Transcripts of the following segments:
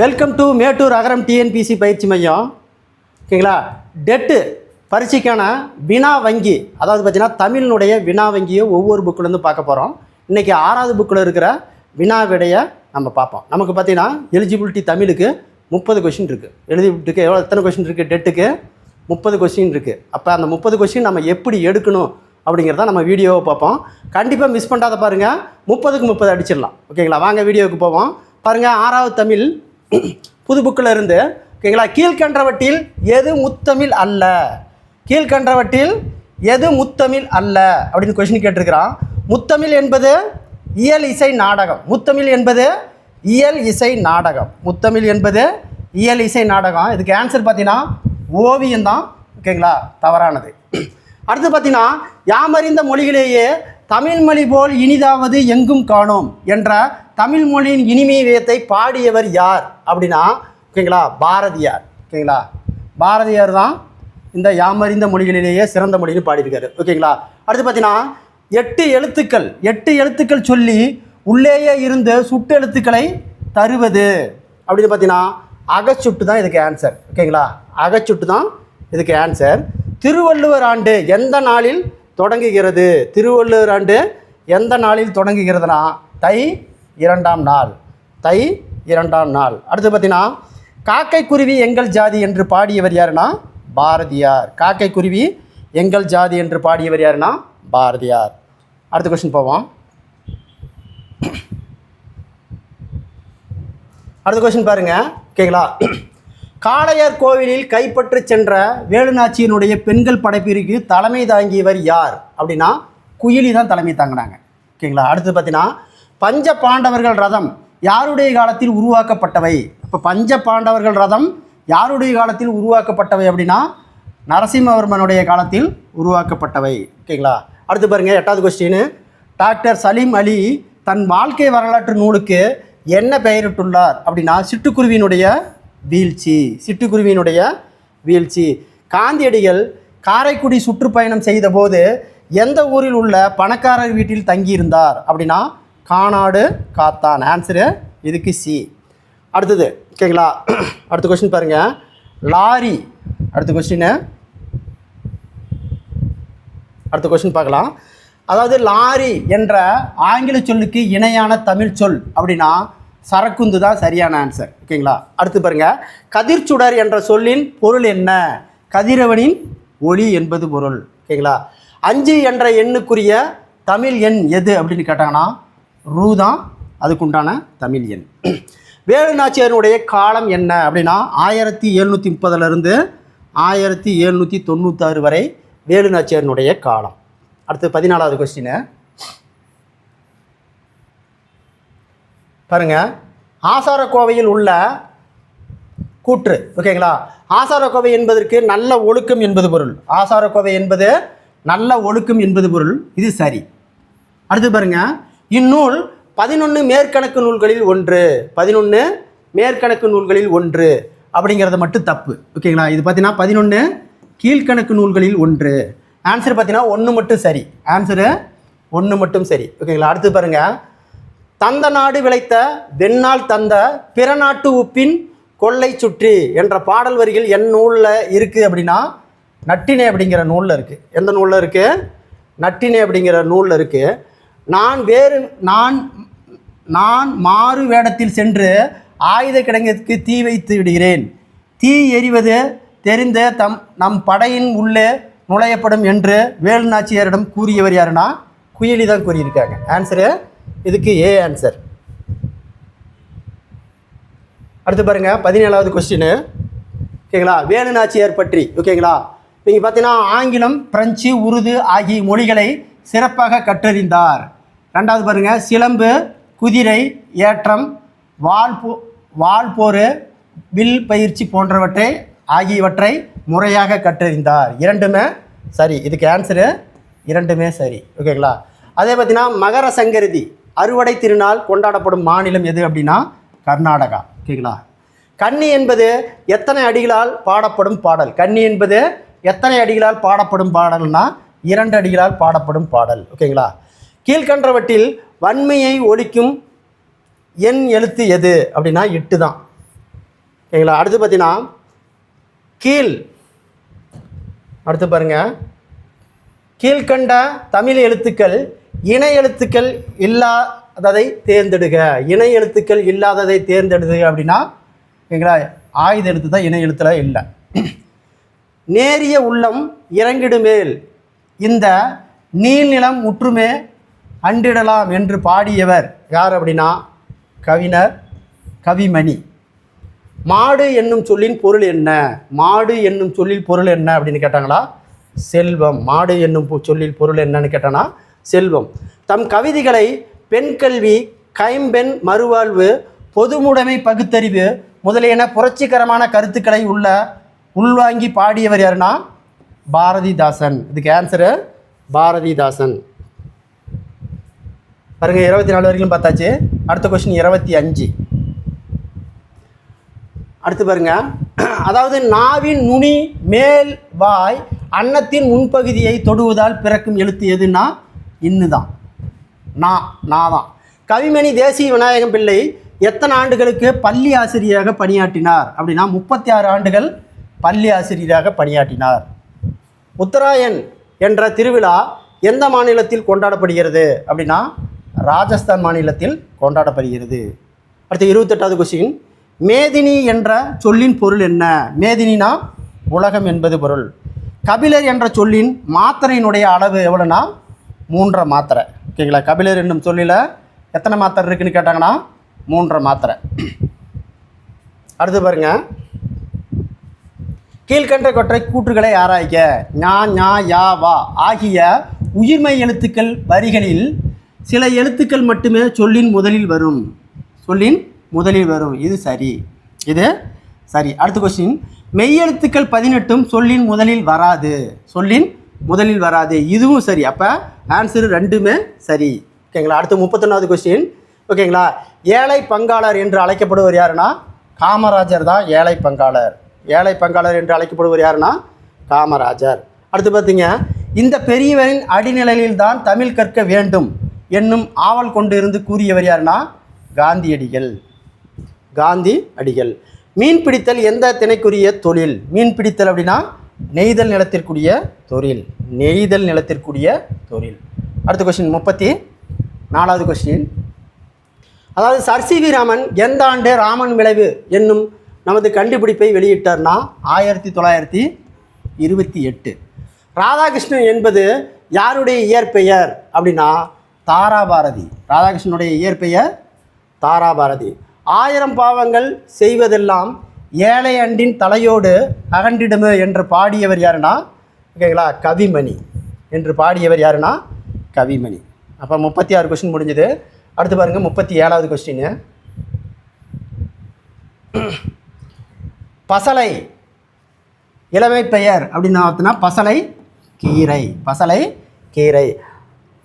Welcome to Mettur Agaram TNPSC பயிற்சி மையம். ஓகேங்களா? டெட்டு பரீட்சைக்கான வினா வங்கி அதாவது பார்த்தீங்கன்னா தமிழினுடைய வினா வங்கியை ஒவ்வொரு புக்கிலேருந்து பார்க்க போகிறோம் இன்றைக்கி ஆறாவது புக்கில் இருக்கிற வினா விடையை நம்ம பார்ப்போம். நமக்கு பார்த்தீங்கன்னா எலிஜிபிலிட்டி தமிழுக்கு முப்பது கொஷின் இருக்குது எலிஜிபிலிட்டிக்கு எவ்வளோ எத்தனை கொஷின் இருக்குது டெட்டுக்கு முப்பது கொஸ்டின் இருக்குது அப்போ அந்த முப்பது கொஸ்டின் நம்ம எப்படி எடுக்கணும் அப்படிங்கிறத நம்ம வீடியோவை பார்ப்போம். கண்டிப்பாக மிஸ் பண்ணாத பாருங்கள் முப்பதுக்கு முப்பது அடிச்சிடலாம். ஓகேங்களா? வாங்க வீடியோவுக்கு போவோம். பாருங்கள் ஆறாவது தமிழ் புது புக்கில் இருந்து ஓகேங்களா கீழ்கன்றவற்றில் எது முத்தமிழ் அல்ல? கீழ்கன்றவற்றில் எது முத்தமிழ் அல்ல? அப்படின்னு கொஷின் கேட்டிருக்கிறான். முத்தமிழ் என்பது இயல் இசை நாடகம். முத்தமிழ் என்பது இயல் இசை நாடகம். முத்தமிழ் என்பது இயல் இசை நாடகம். இதுக்கு ஆன்சர் பார்த்தீங்கன்னா ஓவியம் தான் ஓகேங்களா தவறானது. அடுத்து பார்த்தீங்கன்னா யாமறிந்த மொழிகளிலேயே தமிழ்மொழி போல் இனிதாவது எங்கும் காணோம் என்ற தமிழ் மொழியின் இனிமையத்தை பாடியவர் யார் அப்படின்னா ஓகேங்களா பாரதியார். ஓகேங்களா பாரதியார் தான் இந்த யாமறிந்த மொழிகளிலேயே சிறந்த மொழின்னு பாடியிருக்காரு. ஓகேங்களா அடுத்து பார்த்தீங்கன்னா எட்டு எழுத்துக்கள் எட்டு எழுத்துக்கள் சொல்லி உள்ளேயே இருந்து சுட்டு எழுத்துக்களை தருவது அப்படின்னு பார்த்தீங்கன்னா அகச்சுட்டு தான் இதுக்கு ஆன்சர் ஓகேங்களா அகச்சுட்டு தான் இதுக்கு ஆன்சர் திருவள்ளுவர் ஆண்டு எந்த நாளில் தொடங்குகிறது. திருவள்ளுவர் ஆண்டு எந்த நாளில் தொடங்குகிறதுனா? தை இரண்டாம் நாள். தை இரண்டாம் நாள். அடுத்து பார்த்தீங்கன்னா காக்கை குருவி எங்கள் ஜாதி என்று பாடியவர் யாருன்னா? பாரதியார். காக்கை குருவி எங்கள் ஜாதி என்று பாடியவர் யாருன்னா? பாரதியார். அடுத்த கொஸ்டின் போவோம் அடுத்த கொஸ்டின் பாருங்கள் ஓகேங்களா காளையார் கோவிலில் கைப்பற்று சென்ற வேலுநாச்சியினுடைய பெண்கள் படைப்பிற்கு தலைமை தாங்கியவர் யார்? அப்படின்னா குயிலி தான் தலைமை தாங்கினாங்க. ஓகேங்களா? அடுத்து பார்த்தீங்கன்னா பஞ்ச பாண்டவர்கள் ரதம் யாருடைய காலத்தில் உருவாக்கப்பட்டவை? இப்போ பஞ்ச பாண்டவர்கள் ரதம் யாருடைய காலத்தில் உருவாக்கப்பட்டவை அப்படின்னா நரசிம்மவர்மனுடைய காலத்தில் உருவாக்கப்பட்டவை. ஓகேங்களா? அடுத்து பாருங்கள் எட்டாவது கொஸ்டின் டாக்டர் சலீம் அலி தன் வாழ்க்கை வரலாற்று நூலுக்கு என்ன பெயரிட்டுள்ளார்? அப்படின்னா சிட்டுக்குருவியினுடைய வீழ்ச்சி சிட்டுக்குருவியினுடைய வீழ்ச்சி. காந்தியடிகள் காரைக்குடி சுற்றுப்பயணம் செய்தபோது எந்த ஊரில் உள்ள பணக்காரர் வீட்டில் தங்கியிருந்தார் அப்படின்னா கானாடு காத்தான். ஆன்சரு இதுக்கு சி அடுத்தது ஓகேங்களா? அடுத்த கொஸ்டின் பாருங்கள் லாரி. அடுத்த கொஸ்டின் அடுத்த கொஸ்டின் பார்க்கலாம். அதாவது லாரி என்ற ஆங்கில சொல்லுக்கு இணையான தமிழ் சொல் அப்படின்னா சரக்குந்து தான் சரியான ஆன்சர் ஓகேங்களா? அடுத்து பாருங்க. கதிர்ச்சுடர் என்ற சொல்லின் பொருள் என்ன? கதிரவனின் ஒளி என்பது பொருள். ஓகேங்களா? அஞ்சு என்ற எண்ணுக்குரிய தமிழ் எண் எது அப்படின்னு கேட்டாங்கன்னா ரூ தான். அதுக்குண்டான தமிழ் எண். வேலுநாச்சியானுடைய காலம் என்ன அப்படின்னா ஆயிரத்தி எழுநூற்றி முப்பதுலேருந்து ஆயிரத்தி எழுநூற்றி தொண்ணூத்தாறு வரை வேலுநாச்சியாரினுடைய காலம். அடுத்து பதினாலாவது கொஸ்டின் பாருங்கள் ஆசாரக்கோவையில் உள்ள கூற்று ஓகேங்களா ஆசாரக்கோவை என்பதற்கு நல்ல ஒழுக்கம் என்பது பொருள். ஆசாரக்கோவை என்பது நல்ல ஒழுக்கம் என்பது பொருள். இது சரி. அடுத்து பாருங்கள் இந்நூல் பதினொன்று மேற்கணக்கு நூல்களில் ஒன்று. பதினொன்று மேற்கணக்கு நூல்களில் ஒன்று. அப்படிங்கிறது மட்டும் தப்பு. ஓகேங்களா இது பார்த்தீங்கன்னா பதினொன்று கீழ்கணக்கு நூல்களில் ஒன்று. ஆன்சர் பார்த்தீங்கன்னா ஒன்று மட்டும் சரி. ஆன்சரு ஒன்று மட்டும் சரி. ஓகேங்களா அடுத்து பாருங்கள் தந்த நாடு விளைத்த வெண்ணால் தந்த பிற நாட்டு உப்பின் கொள்ளை சுற்றி என்ற பாடல் வரிகள் என் நூலில் இருக்குது அப்படின்னா நட்டினே அப்படிங்கிற நூலில் இருக்குது எந்த நூலில் இருக்குது நட்டினே அப்படிங்கிற நூலில் இருக்குது நான் வேறு நான் நான் மாறு வேடத்தில் சென்று ஆயுத கிடங்கிற்கு தீ வைத்து விடுகிறேன். தீ எரிவது தெரிந்த தம் நம் படையின் உள்ளே நுழையப்படும் என்று வேலு நாச்சியாரிடம் கூறியவர் யாருன்னா குயிலி தான் கூறியிருக்காங்க. ஆன்சரு இதுக்கு ஏ ஆன்சர் அடுத்து பாருங்கள் பதினேழாவது கொஸ்டின் ஓகேங்களா? வேலுநாச்சியார் பற்றி ஓகேங்களா? நீங்கள் பார்த்தீங்கன்னா ஆங்கிலம் பிரெஞ்சு உருது ஆகிய மொழிகளை சிறப்பாக கற்றறிந்தார். ரெண்டாவது பாருங்கள் சிலம்பு குதிரை ஏற்றம் வால் போ வால் போர் வில் பயிற்சி போன்றவற்றை ஆகியவற்றை முறையாக கற்றறிந்தார். இரண்டுமே சரி. இதுக்கு ஆன்சரு இரண்டுமே சரி. ஓகேங்களா? அதே பார்த்தீங்கன்னா மகர சங்கரதி. அறுவடை திருநாள் கொண்டாடப்படும் மாநிலம் எது அப்படின்னா கர்நாடகா. ஓகேங்களா கன்னி என்பது எத்தனை அடிகளால் பாடப்படும் பாடல்? கன்னி என்பது எத்தனை அடிகளால் பாடப்படும் பாடல்னா இரண்டு அடிகளால் பாடப்படும் பாடல். ஓகேங்களா? கீழ்கன்றவற்றில் வன்மையை ஒழிக்கும் எண் எழுத்து எது அப்படின்னா எட்டு தான். ஓகேங்களா? அடுத்து பார்த்தீங்கன்னா கீழ். அடுத்து பாருங்க. கீழ்கண்ட தமிழ் எழுத்துக்கள் இணை எழுத்துக்கள் இல்லாததை தேர்ந்தெடுக. இணை எழுத்துக்கள் இல்லாததை தேர்ந்தெடுக அப்படின்னா ஓகேங்களா ஆயுத எழுத்து தான் இணை எழுத்துல இல்லை. நேரிய உள்ளம் இறங்கிடுமேல் இந்த நீள்நிலம் முற்றுமே அன்றிடலாம் என்று பாடியவர் யார் அப்படின்னா கவிஞர் கவிமணி. மாடு என்னும் சொல்லின் பொருள் என்ன? மாடு என்னும் சொல்லில் பொருள் என்ன அப்படின்னு கேட்டாங்களா? செல்வம். மாடு என்னும் பொ- சொல்லில் பொருள் என்னன்னு கேட்டானா? செல்வம். தம் கவிதைகளை பெண் கல்வி கைம்பெண் மறுவாழ்வு பொதுமுடைமை பகுத்தறிவு முதலியன புரட்சிகரமான கருத்துக்களை உள்ள உள்வாங்கி பாடியவர் யாருன்னா? பாரதிதாசன். இதுக்கு ஆன்சரு பாரதிதாசன். பாருங்க இருபத்தி நாலு வரைக்கும் பார்த்தாச்சு. அடுத்த கொஸ்டின் இருபத்தி அஞ்சு. அடுத்து பாருங்க. அதாவது நாவின் நுனி மேல் வாய் அன்னத்தின் முன்பகுதியை தொடுவதால் பிறக்கும் எழுத்து எதுன்னா? இன்னு தான் நான் நான் தான் கவிமணி தேசிய விநாயகம் பிள்ளை எத்தனை ஆண்டுகளுக்கு பள்ளி ஆசிரியராக பணியாற்றினார்? அப்படின்னா முப்பத்தி ஆறு ஆண்டுகள் பள்ளி ஆசிரியராக பணியாற்றினார். உத்தராயன் என்ற திருவிழா எந்த மாநிலத்தில் கொண்டாடப்படுகிறது? அப்படின்னா ராஜஸ்தான் மாநிலத்தில் கொண்டாடப்படுகிறது. அடுத்து இருபத்தெட்டாவது கொஸ்டின் மேதினி என்ற சொல்லின் பொருள் என்ன? மேதினினா உலகம் என்பது பொருள். கபிலர் என்ற சொல்லின் மாத்திரையினுடைய அளவு எவ்வளோனா மூன்றரை மாத்திரை. ஓகேங்களா? கபிலர் என்னும் சொல்லில். எத்தனை மாத்திரை இருக்குன்னு கேட்டாங்கன்னா மூன்றரை மாத்திரை. அடுத்து பாருங்க. கீழ்கண்ட கொற்றை கூற்றுகளை ஆராய்க்க ஞா ஞா யா வா ஆகிய உயிர்மை எழுத்துக்கள் வரிகளில் சில எழுத்துக்கள் மட்டுமே சொல்லின் முதலில் வரும். சொல்லின் முதலில் வரும். இது சரி. இது சரி. அடுத்த கொஸ்டின் மெய்யெழுத்துக்கள் பதினெட்டும் சொல்லின் முதலில் வராது. சொல்லின் முதலில் வராது. இதுவும் சரி. அப்போ ஆன்சர் ரெண்டுமே சரி. ஓகேங்களா அடுத்து முப்பத்தொன்னாவது கொஸ்டின் ஓகேங்களா ஏழை பங்காளர் என்று அழைக்கப்படுவர் யாருன்னா? காமராஜர் தான் ஏழை பங்காளர். ஏழை பங்காளர் என்று அழைக்கப்படுவர் யாருன்னா? காமராஜர். அடுத்து பார்த்தீங்க இந்த பெரியவரின் அடிநிலையில் தான் தமிழ் கற்க வேண்டும் என்னும் ஆவல் கொண்டு இருந்து கூறியவர் யாருன்னா? காந்தியடிகள். காந்தி அடிகள் மீன் பிடித்தல் எந்த திணைக்குரிய தொழில்? மீன் பிடித்தல் அப்படின்னா நெய்தல் நிலத்திற்குரிய தொழில். நெய்தல் நிலத்திற்குரிய தொழில். அடுத்த கொஸ்டின் முப்பத்தி நாலாவது கொஸ்டின் அதாவது சர் சி வி ராமன் எந்த ஆண்டு ராமன் விளைவு என்னும் நமது கண்டுபிடிப்பை வெளியிட்டார்னா ஆயிரத்தி தொள்ளாயிரத்தி இருபத்தி எட்டு. ராதாகிருஷ்ணன் என்பது யாருடைய இயற்பெயர் அப்படின்னா தாராபாரதி. ராதாகிருஷ்ணனுடைய இயற்பெயர் தாராபாரதி. ஆயிரம் பாவங்கள் செய்வதெல்லாம் ஏழை அண்டின் தலையோடு அகண்டிடுமு என்று பாடியவர் யாருன்னா ஓகேங்களா? கவிமணி. என்று பாடியவர் யாருன்னா கவிமணி. அப்போ முப்பத்தி ஆறு கொஸ்டின் முடிஞ்சது. அடுத்து பாருங்கள் முப்பத்தி ஏழாவது கொஸ்டின் பசலை. இளமை பெயர் அப்படின்னு பார்த்தோன்னா பசலை கீரை. பசலை கீரை.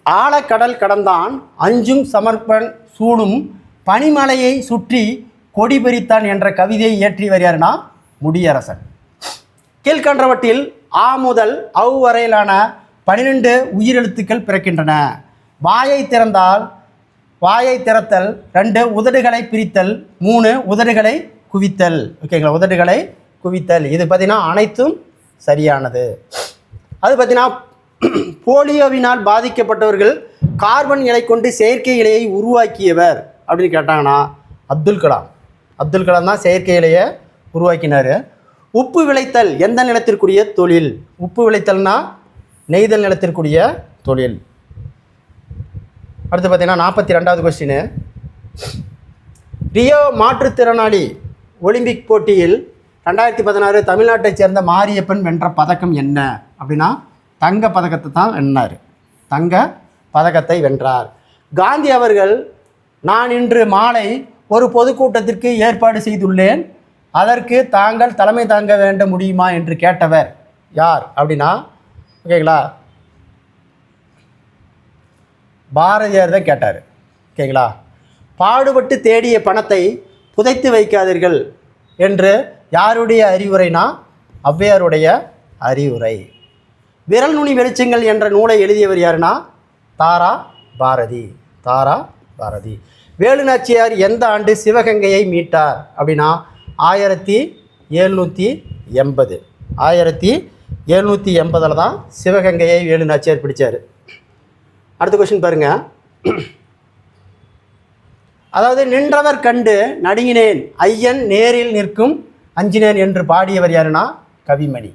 ஆழக்கடல் கடந்தான் அஞ்சும் சமர்ப்பன் சூடும் பனிமலையை சுற்றி கொடி பிரித்தான் என்ற கவிதையை இயற்றியவர் யாருன்னா? முடியரசன். கீழ்கண்டவற்றில் ஆ முதல் அவ் வரையிலான பன்னிரெண்டு உயிரெழுத்துக்கள் பிறக்கின்றன. வாயை திறந்தால் வாயை திறத்தல் ரெண்டு உதடுகளை பிரித்தல் மூணு உதடுகளை குவித்தல். ஓகேங்களா உதடுகளை குவித்தல். இது பார்த்திங்கன்னா அனைத்தும் சரியானது. அது பார்த்தீங்கன்னா போலியோவினால் பாதிக்கப்பட்டவர்கள் கார்பன் இலை கொண்டு செயற்கை இலையை உருவாக்கியவர் அப்படின்னு கேட்டாங்கன்னா அப்துல் கலாம். அப்துல் கலாம் தான் செயற்கை இலையை உருவாக்கினார். உப்பு விளைத்தல் எந்த நிலத்திற்குரிய தொழில்? உப்பு விளைத்தல்னா நெய்தல் நிலத்திற்குரிய தொழில். அடுத்து பார்த்தீங்கன்னா நாற்பத்தி ரெண்டாவது கொஸ்டின் ரியோ மாற்றுத்திறனாளி ஒலிம்பிக் போட்டியில் ரெண்டாயிரத்தி பதினாறு தமிழ்நாட்டைச் சேர்ந்த மாரியப்பன் வென்ற பதக்கம் என்ன? அப்படின்னா தங்க பதக்கத்தை தான் வென்றார். தங்க பதக்கத்தை வென்றார். காந்தி அவர்கள் நான் இன்று மாலை ஒரு பொதுக்கூட்டத்திற்கு ஏற்பாடு செய்துள்ளேன். அதற்கு தாங்கள் தலைமை தாங்க வேண்ட முடியுமா என்று கேட்டவர் யார் அப்படின்னா ஓகேங்களா? பாரதியார் தான் கேட்டார். ஓகேங்களா? பாடுபட்டு தேடிய பணத்தை புதைத்து வைக்காதீர்கள் என்று யாருடைய அறிவுரைனா ஔவையாருடைய அறிவுரை. விரல் நுனி வெளிச்சங்கள் என்ற நூலை எழுதியவர் யாருன்னா தாரா பாரதி. தாரா பாரதி. வேலுநாச்சியார் எந்த ஆண்டு சிவகங்கையை மீட்டார் அப்படின்னா ஆயிரத்தி எழுநூற்றி எண்பது. ஆயிரத்தி எழுநூற்றி எண்பதில் தான் சிவகங்கையை வேலு நாச்சியார் பிடிச்சார். அடுத்த கொஷின் பாருங்கள் அதாவது நின்றவர் கண்டு நடுங்கினேன் ஐயன் நேரில் நிற்கும் அஞ்சினேன் என்று பாடியவர் யாருன்னா கவிமணி.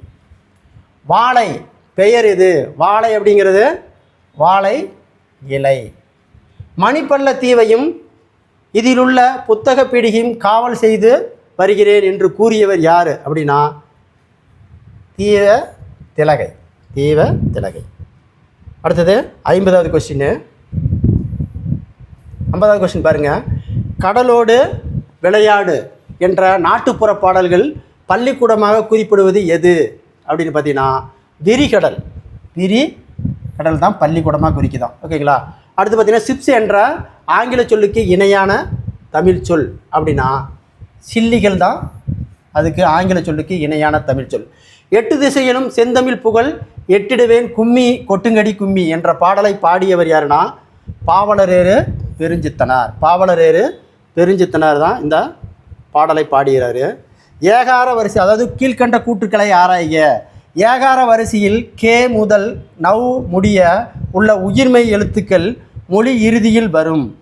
வாழை பெயர் இது வாழை அப்படிங்கிறது வாழை இலை. மணிப்பள்ள தீவையும் இதிலுள்ள புத்தக பீடிகையும் காவல் செய்து வருகிறேன் என்று கூறியவர் யார் அப்படின்னா தீவ திலகை தீவ திலகை. அடுத்தது ஐம்பதாவது கொஸ்டின் ஐம்பதாவது கொஸ்டின் பாருங்கள் கடலோடு விளையாடு என்ற நாட்டுப்புற பாடல்கள் பள்ளிக்கூடமாக குறிப்பிடுவது எது அப்படின்னு பார்த்தீங்கன்னா விரிகடல். விரி கடல் தான் பள்ளிக்கூடமாக குறிக்குதான் ஓகேங்களா? அடுத்து பார்த்தீங்கன்னா சிப்ஸ் என்ற ஆங்கில சொல்லுக்கு இணையான தமிழ் சொல் அப்படின்னா சில்லிகள் தான். அதுக்கு ஆங்கில சொல்லுக்கு இணையான தமிழ் சொல். எட்டு திசையிலும் செந்தமிழ் புகழ் எட்டிடுவேன் கும்மி கொட்டுங்கடி கும்மி என்ற பாடலை பாடியவர் யாருன்னா பாவலரேறு பெருஞ்சித்தனார். பாவலரேறு பெருஞ்சித்தனார் தான் இந்த பாடலை பாடுகிறாரு ஏகார வரிசை அதாவது கீழ்கண்ட கூட்டுக்களை ஆராய்க. ஏகார வரிசையில் கே முதல் நவ் முடிய உள்ள உயிர்மெய் எழுத்துக்கள் மொழி இறுதியில் வரும்.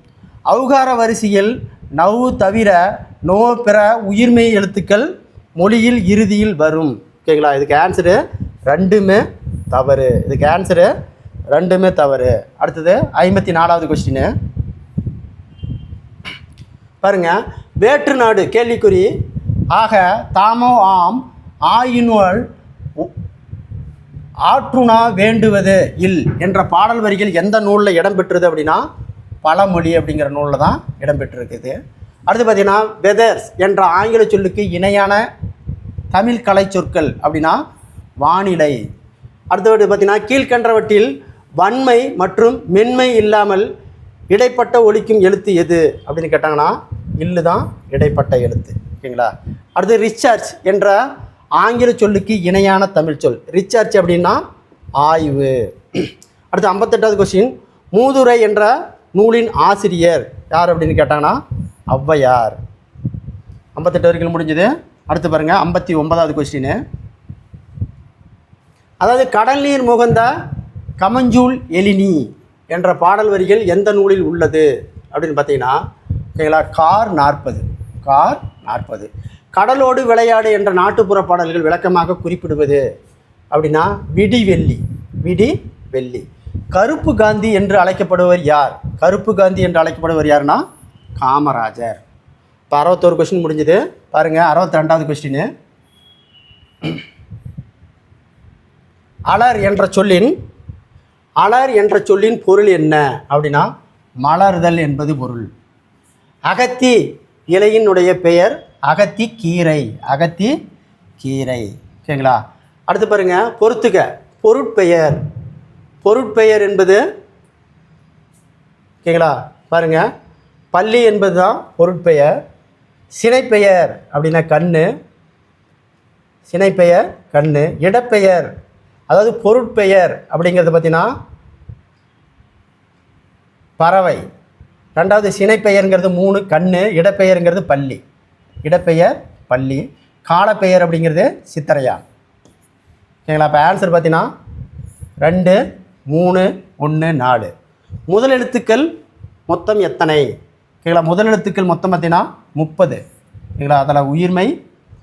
அவுகார வரிசையில் நவ் தவிர நோ பிற உயிர்மெய் எழுத்துக்கள் மொழியில் இறுதியில் வரும். ஓகேங்களா? இதுக்கு ஆன்சரு ரெண்டுமே தவறு. இதுக்கு ஆன்சரு ரெண்டுமே தவறு. அடுத்தது ஐம்பத்தி நாலாவது கொஸ்டின் பாருங்க. வேற்று நாடு கேள்விக்குறி. ஆக தாமோ ஆம் ஆயினுவல் ஆற்றுணா வேண்டுவது இல் என்ற பாடல் வரிகள் எந்த நூலில் இடம்பெற்றது அப்படின்னா பழமொழி அப்படிங்கிற நூலில் தான் இடம்பெற்றிருக்குது அடுத்து பார்த்திங்கன்னா வெதர்ஸ் என்ற ஆங்கில சொல்லுக்கு இணையான தமிழ் கலை சொற்கள் அப்படின்னா வானிலை. அடுத்தபடி பார்த்திங்கன்னா கீழ்கன்றவற்றில் வன்மை மற்றும் மென்மை இல்லாமல் இடைப்பட்ட ஒழிக்கும் எழுத்து எது? அப்படின்னு கேட்டாங்கன்னா இல்லு தான் இடைப்பட்ட எழுத்து. ஓகேங்களா? அடுத்து ரிச்சார்ஜ் என்ற ஆங்கில சொல்லுக்கு இணையான தமிழ் சொல். ரிச்சார்ஜ் அப்படின்னா ஆய்வு. அடுத்து ஐம்பத்தெட்டாவது கொஸ்டின் மூதுரை என்ற நூலின் ஆசிரியர் யார் அப்படின்னு கேட்டாங்கன்னா ஔவையார். ஐம்பத்தெட்டு வரைக்கும் முடிஞ்சது. அடுத்து பாருங்கள் ஐம்பத்தி ஒன்பதாவது கொஸ்டின் அதாவது கடல் நீர் முகந்த கமஞ்சூல் எலினி என்ற பாடல் வரிகள் எந்த நூலில் உள்ளது? அப்படின்னு பார்த்தீங்கன்னா ஓகேங்களா? கார் நாற்பது. கார் நாற்பது. கடலோடு விளையாடு என்ற நாட்டுப்புற பாடல்கள் விளக்கமாக குறிப்பிடுவது அப்படின்னா விடி வெள்ளி விடி வெள்ளி. கருப்பு காந்தி என்று அழைக்கப்படுவர் யார்? கருப்பு காந்தி என்று அழைக்கப்படுவர் யாருன்னா? காமராஜர். இப்போ அறுபத்தோரு கொஸ்டின் முடிஞ்சது. பாருங்கள் அறுபத்தி ரெண்டாவது கொஸ்டின் அலர் என்ற சொல்லின் அலர் என்ற சொல்லின் பொருள் என்ன? அப்படின்னா மலர்தல் என்பது பொருள். அகத்தி இலையினுடைய பெயர் அகத்தி கீரை அகத்தி கீரை. ஓகேங்களா? அடுத்து பாருங்க பொறுத்துக்க பொருட்பெயர். பொருட்பெயர் என்பது ஓகேங்களா? பாருங்க பள்ளி என்பது தான் பொருட்பெயர். சினைப்பெயர் அப்படின்னா கண் சினைப்பெயர் கண் இடப்பெயர் அதாவது பொருட்பெயர் அப்படிங்கிறது பார்த்தீங்கன்னா பறவை. ரெண்டாவது சினைப்பெயருங்கிறது மூணு கண் இடப்பெயருங்கிறது பள்ளி இடப்பெயர் பள்ளி காலப்பெயர் அப்படிங்கிறது சித்தரையா? ஓகேங்களா இப்போ ஆன்சர் பார்த்தீங்கன்னா ரெண்டு மூணு ஒன்று நாலு. முதல் எழுத்துக்கள் மொத்தம் எத்தனை? ஓகேங்களா முதல் எழுத்துக்கள் மொத்தம் பார்த்தீங்கன்னா முப்பது. ஓகேங்களா அதில் உயிர்மை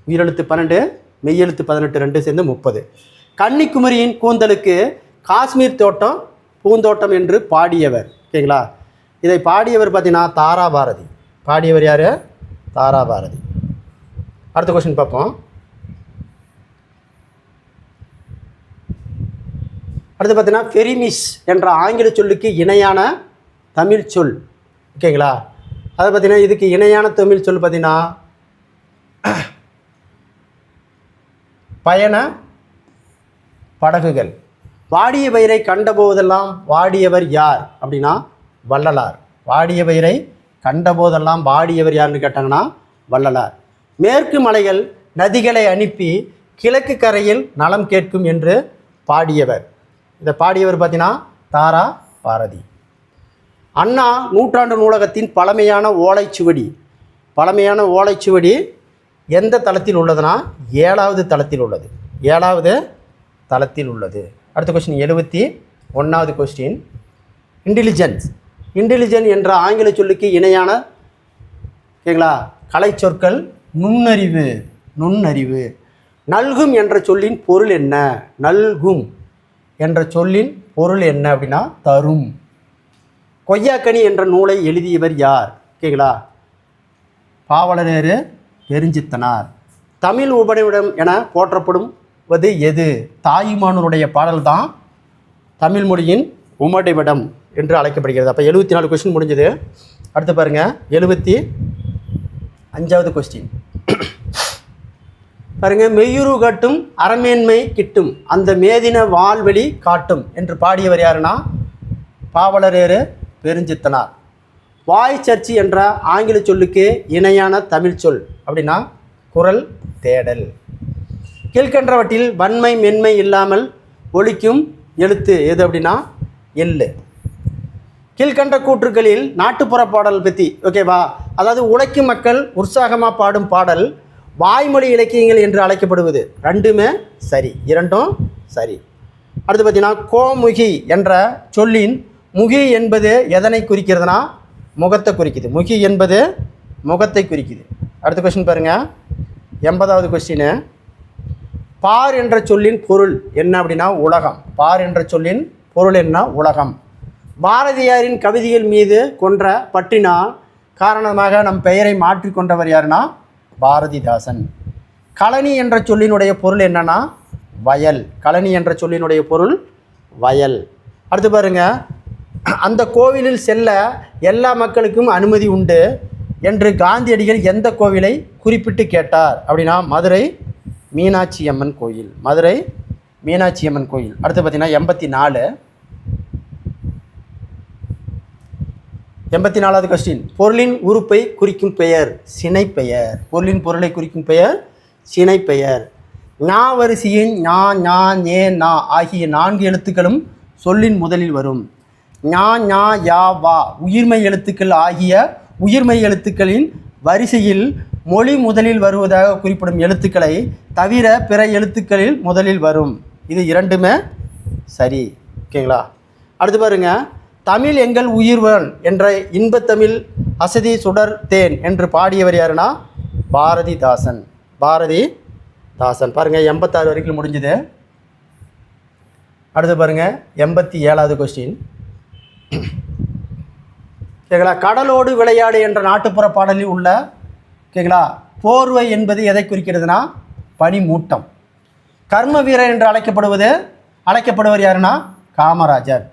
உயிரெழுத்து பன்னெண்டு மெய்யெழுத்து பதினெட்டு ரெண்டு சேர்ந்து முப்பது. கன்னிக்குமரியின் கூந்தலுக்கு காஷ்மீர் தோட்டம் பூந்தோட்டம் என்று பாடியவர். ஓகேங்களா இதை பாடியவர் பார்த்தீங்கன்னா தாரா பாரதி பாடியவர் யார்? தாராபாரதி. அடுத்த கொஷின் பார்ப்போம். அடுத்து பார்த்தீங்கன்னா ஃபெரிமிஸ் என்ற ஆங்கில சொல்லுக்கு இணையான தமிழ் சொல். ஓகேங்களா அதை பார்த்தீங்கன்னா இதுக்கு இணையான தமிழ் சொல் பார்த்தீங்கன்னா பயண படகுகள். வாடிய பயிரை கண்டபோதெல்லாம் வாடியவர் யார்? அப்படின்னா வள்ளலார். வாடிய பயிரை கண்டபோதெல்லாம் பாடியவர் யாருன்னு கேட்டாங்கன்னா வள்ளலார். மேற்கு மலைகள் நதிகளை அனுப்பி கிழக்கு கரையில் நலம் கேட்கும் என்று பாடியவர். இதை பாடியவர் பார்த்தீங்கன்னா தாரா பாரதி. அண்ணா நூற்றாண்டு நூலகத்தின் பழமையான ஓலைச்சுவடி பழமையான ஓலைச்சுவடி எந்த தளத்தில் உள்ளதுன்னா ஏழாவது தளத்தில் உள்ளது. ஏழாவது தளத்தில் உள்ளது. அடுத்த கொஸ்டின் எழுபத்தி ஒன்றாவது கொஸ்டின் இன்டெலிஜென்ஸ் இன்டெலிஜென்ட் என்ற ஆங்கில சொல்லுக்கு இணையான ஓகேங்களா கலை சொற்கள் நுண்ணறிவு நுண்ணறிவு. நல்கும் என்ற சொல்லின் பொருள் என்ன? நல்கும் என்ற சொல்லின் பொருள் என்ன அப்படின்னா தரும். கொய்யாக்கனி என்ற நூலை எழுதியவர் யார்? ஓகேங்களா பாவலரேறு பெருஞ்சித்தனார் தமிழ் உபநிடம் என போற்றப்படுவது எது? தாயுமானோருடைய பாடல் தான் தமிழ் மொழியின் உமடிவிடம். என்று அழைக்கப்படுகிறது. அப்போ எழுபத்தி நாலு கொஸ்டின் முடிஞ்சது. அடுத்து பாருங்கள் எழுபத்தி அஞ்சாவது கொஸ்டின் பாருங்க. மெய்யுரு காட்டும் அறமேன்மை கிட்டும் அந்த மேதின வாழ்வெளி காட்டும் என்று பாடியவர் யாருன்னா? பாவலரேறு பெருஞ்சித்தனார். வாய் சர்ச்சி என்ற ஆங்கில சொல்லுக்கு இணையான தமிழ் சொல். அப்படின்னா குரல் தேடல். கீழ்கன்றவற்றில் வன்மை மென்மை இல்லாமல் ஒழிக்கும் எழுத்து எது அப்படின்னா? எள்ளு. கீழ்கண்ட கூற்றுக்களில் நாட்டுப்புற பாடல் பற்றி ஓகேவா அதாவது உழைக்கும் மக்கள் உற்சாகமாக பாடும் பாடல் வாய்மொழி இலக்கியங்கள் என்று அழைக்கப்படுவது ரெண்டுமே சரி. இரண்டும் சரி. அடுத்து பார்த்தீங்கன்னா கோமுகி என்ற சொல்லின் முகி என்பது எதனை குறிக்கிறதுனா முகத்தை குறிக்குது. முகி என்பது முகத்தை குறிக்குது. அடுத்த கொஸ்டின் பாருங்கள் எண்பதாவது கொஸ்டின் பார் என்ற சொல்லின் பொருள் என்ன அப்படின்னா உலகம். பார் என்ற சொல்லின் பொருள் என்ன? உலகம். பாரதியாரின் கவிதைகள் மீது கொன்ற பற்றினால் காரணமாக நம் பெயரை மாற்றிக்கொண்டவர் யாருன்னா பாரதிதாசன். கழனி என்ற சொல்லினுடைய பொருள் என்னன்னா? வயல். கழனி என்ற சொல்லினுடைய பொருள் வயல். அடுத்து பாருங்க. அந்த கோவிலில் செல்ல எல்லா மக்களுக்கும் அனுமதி உண்டு என்று காந்தியடிகள் எந்த கோவிலை குறிப்பிட்டு கேட்டார்? அப்படின்னா மதுரை மீனாட்சி அம்மன் கோயில். மதுரை மீனாட்சி அம்மன் கோயில். அடுத்து பார்த்தீங்கன்னா எண்பத்தி நாலு. எண்பத்தி நாலாவது கொஸ்டின் பொருளின் உறுப்பை குறிக்கும் பெயர் சினைப்பெயர். பொருளின் பொருளை குறிக்கும் பெயர் சினைப்பெயர். ஞா வரிசையின் ஞா ஞா ஞே நா ஆகிய நான்கு எழுத்துக்களும் சொல்லின் முதலில் வரும். ஞா ஞா யா வா உயிர்மெய் எழுத்துக்கள் ஆகிய உயிர்மெய் எழுத்துக்களின் வரிசையில் மொழி முதலில் வருவதாக குறிப்பிடும் எழுத்துக்களை தவிர பிற எழுத்துக்களில் முதலில் வரும். இது இரண்டுமே சரி. ஓகேங்களா? அடுத்து பாருங்க. தமிழ் எங்கள் உயிர்வன் என்ற இன்பத்தமிழ் அசதி சுடர் தேன் என்று பாடியவர் யாருன்னா? பாரதிதாசன். பாரதி தாசன் பாருங்கள் எண்பத்தாறு வரைக்கும் முடிஞ்சுது. அடுத்து பாருங்கள் எண்பத்தி ஏழாவது கொஸ்டின் கேட்கலா கடலோடு விளையாடு என்ற நாட்டுப்புற பாடலில் உள்ள கேட்கலா போர்வை என்பது எதை குறிக்கிறதுனா? பனிமூட்டம். கர்ம வீரர் என்று அழைக்கப்படுவது அழைக்கப்படுவர் யாருன்னா? காமராஜர்.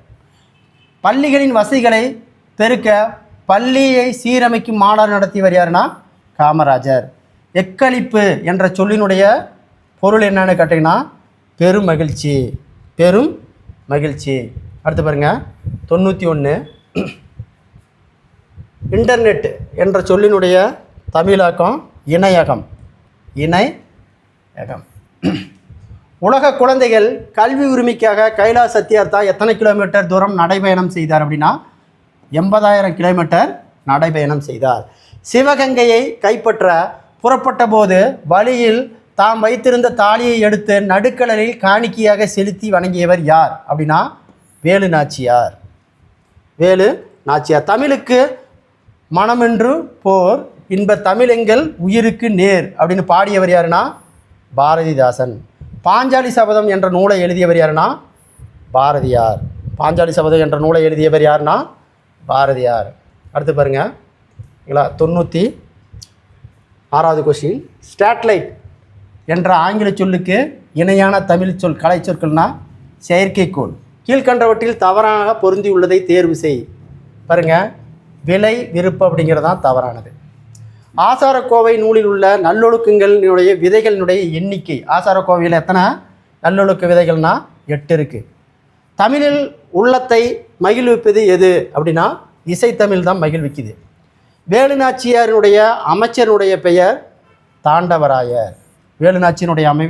பள்ளிகளின் வசதிகளை பெருக்க பள்ளியை சீரமைக்கும் மாநாடு நடத்தியவர் யாருன்னா காமராஜர். எக்களிப்பு என்ற சொல்லினுடைய பொருள் என்னன்னு கேட்டிங்கன்னா பெரும் மகிழ்ச்சி பெரும் மகிழ்ச்சி. அடுத்து பாருங்கள் தொண்ணூற்றி ஒன்று இன்டர்நெட் என்ற சொல்லினுடைய தமிழாக்கம் இணையகம். இணையகம். உலக குழந்தைகள் கல்வி உரிமைக்காக கைலாஸ் சத்யார்த்தா எத்தனை கிலோமீட்டர் தூரம் நடைபயணம் செய்தார் அப்படின்னா எண்பதாயிரம் கிலோமீட்டர் நடைபயணம் செய்தார். சிவகங்கையை கைப்பற்ற புறப்பட்ட போது வழியில் தாம் வைத்திருந்த தாலியை எடுத்து நடுக்கடலில் காணிக்கையாக செலுத்தி வணங்கியவர் யார் அப்படின்னா வேலு நாச்சியார். வேலு நாச்சியார். தமிழுக்கு மனமென்று போர் இன்ப தமிழெங்கள் உயிருக்கு நேர் அப்படின்னு பாடியவர் யாருன்னா பாரதிதாசன். பாஞ்சாலி சபதம் என்ற நூலை எழுதியவர் யாருன்னா? பாரதியார். பாஞ்சாலி சபதம் என்ற நூலை எழுதியவர் யாருன்னா? பாரதியார். அடுத்து பாருங்க. தொண்ணூற்றி ஆறாவது கொஸ்டின் ஸ்டாட்லைட் என்ற ஆங்கில சொல்லுக்கு இணையான தமிழ் சொல் கலை சொற்கள்னா செயற்கைக்கோள். கீழ்கண்டவற்றில் தவறாக பொருந்தியுள்ளதை தேர்வு செய். பாருங்கள் விலை விருப்பம் அப்படிங்கிறது தான் தவறானது. ஆசாரக்கோவை நூலில் உள்ள நல்லொழுக்கங்களினுடைய விதைகளினுடைய எண்ணிக்கை ஆசாரக்கோவையில் எத்தனை? நல்லொழுக்க விதைகள்னா எட்டு இருக்குது தமிழில் உள்ளத்தை மகிழ்விப்பது எது? அப்படின்னா இசைத்தமிழ் தான் மகிழ்விக்குது. வேலுநாச்சியாரினுடைய அமைச்சருடைய பெயர் தாண்டவராயர். வேலுநாச்சியினுடைய அமை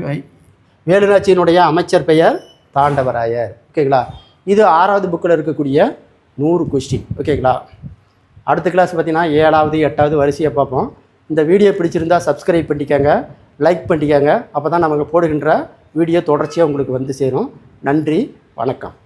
வேலுநாச்சியினுடைய அமைச்சர் பெயர் தாண்டவராயர். ஓகேங்களா? இது ஆறாவது புக்கில் இருக்கக்கூடிய நூறு கொஸ்டின் ஓகேங்களா? அடுத்த கிளாஸ் பார்த்தீங்கன்னா ஏழாவது எட்டாவது வரிசையை பார்ப்போம். இந்த வீடியோ பிடிச்சிருந்தா சப்ஸ்கிரைப் பண்ணிக்கோங்க லைக் பண்ணிக்கோங்க. அப்போ தான் நமக்கு போடுகின்ற வீடியோ தொடர்ச்சியாக உங்களுக்கு வந்து சேரும். நன்றி வணக்கம்.